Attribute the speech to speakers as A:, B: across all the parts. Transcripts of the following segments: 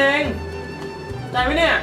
A: เอง ได้ไหมเนี่ย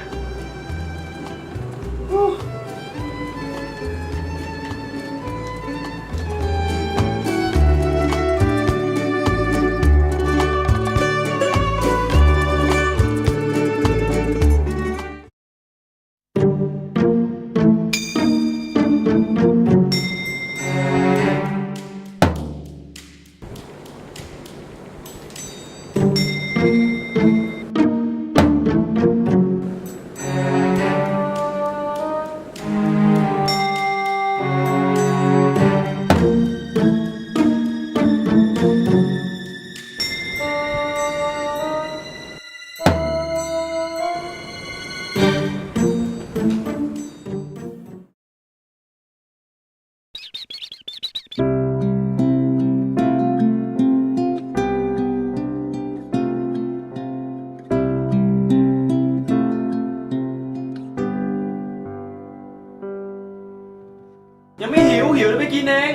A: ยังไม่หิวหิวแล้วไปกินเอง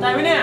A: ใจไหมเนี่ย